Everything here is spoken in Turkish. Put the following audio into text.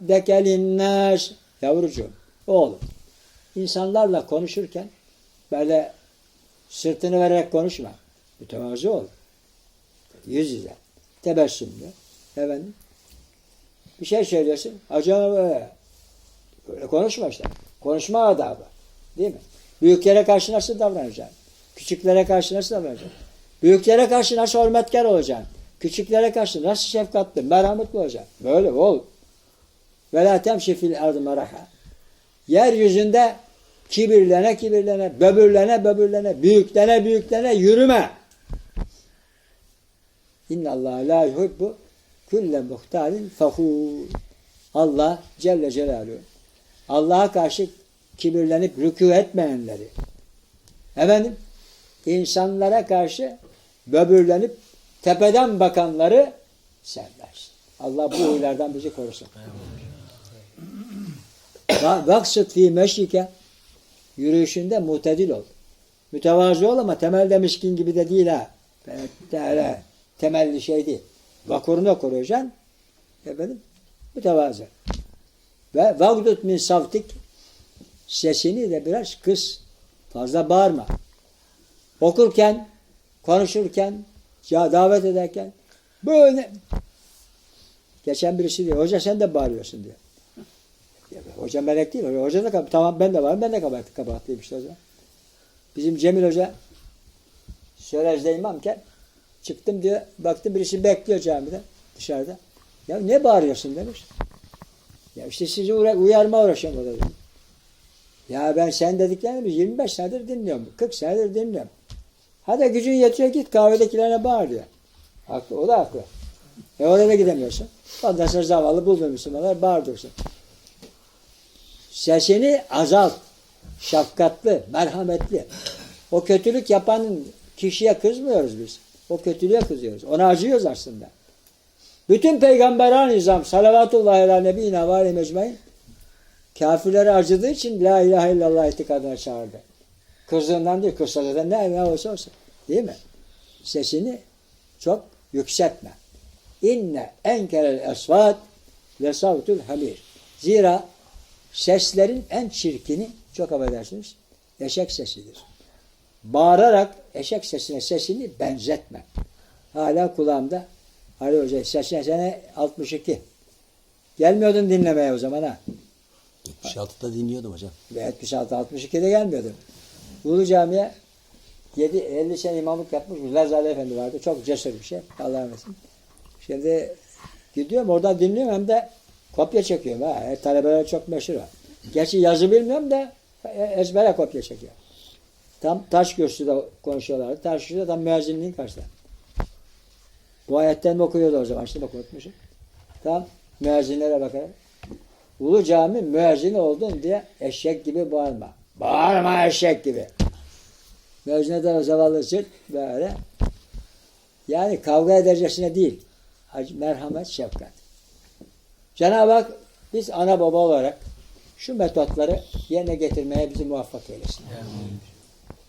dekelinler yavrucuğum, oğlum. İnsanlarla konuşurken böyle sırtını vererek konuşma. Mütevazı ol. Yüz yüze. Tebessümle. Efendim. Bir şey söylüyorsun. Acaba böyle konuşma işte. Konuşma adabı. Değil mi? Büyüklere karşı nasıl davranacaksın? Küçüklere karşı nasıl davranacaksın? Büyüklere karşı nasıl hürmetkar olacaksın? Küçüklere karşı nasıl şefkatli, merhametli olacaksın? Böyle ol. Ve la temşi fil ardı maraha. Yeryüzünde kibirlene kibirlene, böbürlene böbürlene, büyüklene büyüklene yürüme. İnna Allah la yuhibbu kulle muhtalin fahur. Allah Celle Celaluhu Allah'a karşı kibirlenip rükû etmeyenleri efendim insanlara karşı böbürlenip tepeden bakanları sevmez. Allah bu huylardan bizi korusun. Va- Vaksıt fi meşrike yürüyüşünde mutedil ol. Mütevazı ol ama temelde miskin gibi de değil ha. Temelli şey değil. Vakurunu koruyacaksın. Efendim mütevazı. Ve vagdut min savtik sesini de biraz kıs. Fazla bağırma. Okurken, konuşurken, ya davet ederken böyle geçen birisi diyor, hoca sen de bağırıyorsun diyor. Hoca melek değil, hoca da kab- tamam ben de varım, ben de kabahatliyim işte o zaman. Bizim Cemil Hoca Sörez'de imamken çıktım diyor, baktım birisi bekliyor camide dışarıda. Ya ne bağırıyorsun demiş. Ya işte sizi uyarma uğraşıyorum orada dedim. Ya ben sen dediklerini 25 senedir dinliyorum. 40 senedir dinliyorum. Hadi gücün yetiyor git kahvedekilerine bağır diyor. Haklı, o da haklı. E oraya da gidemiyorsun. Ondan sonra zavallı buldun Müslümanlar bağır dursun. Sesini azalt. Şefkatli, merhametli. O kötülük yapan kişiye kızmıyoruz biz. O kötülüğe kızıyoruz. Ona acıyoruz aslında. Bütün peygamberler nizam salavatullahi ala nebiyina ve mecmain kafirlere acıdığı için la ilahe illallah itikadına çağırdı. Kızdığından değil, kırsalada ne, ne olsa olsun. Değil mi? Sesini çok yükseltme. İnne enkerel esvat ve savtul hamir. Zira seslerin en çirkini, çok affedersiniz, eşek sesidir. Bağırarak eşek sesine sesini benzetme. Hala kulağımda Ali Hoca sesine sene 62. Gelmiyordun dinlemeye o zaman ha. 76'da dinliyordum hocam. Ve 76 62'de gelmiyordum. Ulu Cami'ye 7 50 sene imamlık yapmış Lazali Efendi vardı. Çok cesur bir şey. Allah rahmet eylesin. Şimdi gidiyorum oradan dinliyorum hem de kopya çekiyorum ha. Talebeler çok meşhur var. Gerçi yazı bilmiyorum da e, ezbere kopya çekiyor. Tam taş kürsüde konuşuyorlardı. Taş kürsüde tam müezzinliğin karşısında. Bu ayetten mi okuyordu o zaman? Şimdi bak. Tam müezzinlere bakarak. Ulu cami müezzini oldun diye eşek gibi bağırma. Bağırma eşek gibi. Müezzine de zavallı çık böyle. Yani kavga edercesine değil. Merhamet, şefkat. Cenab-ı Hak biz ana baba olarak şu metotları yerine getirmeye bizi muvaffak eylesin.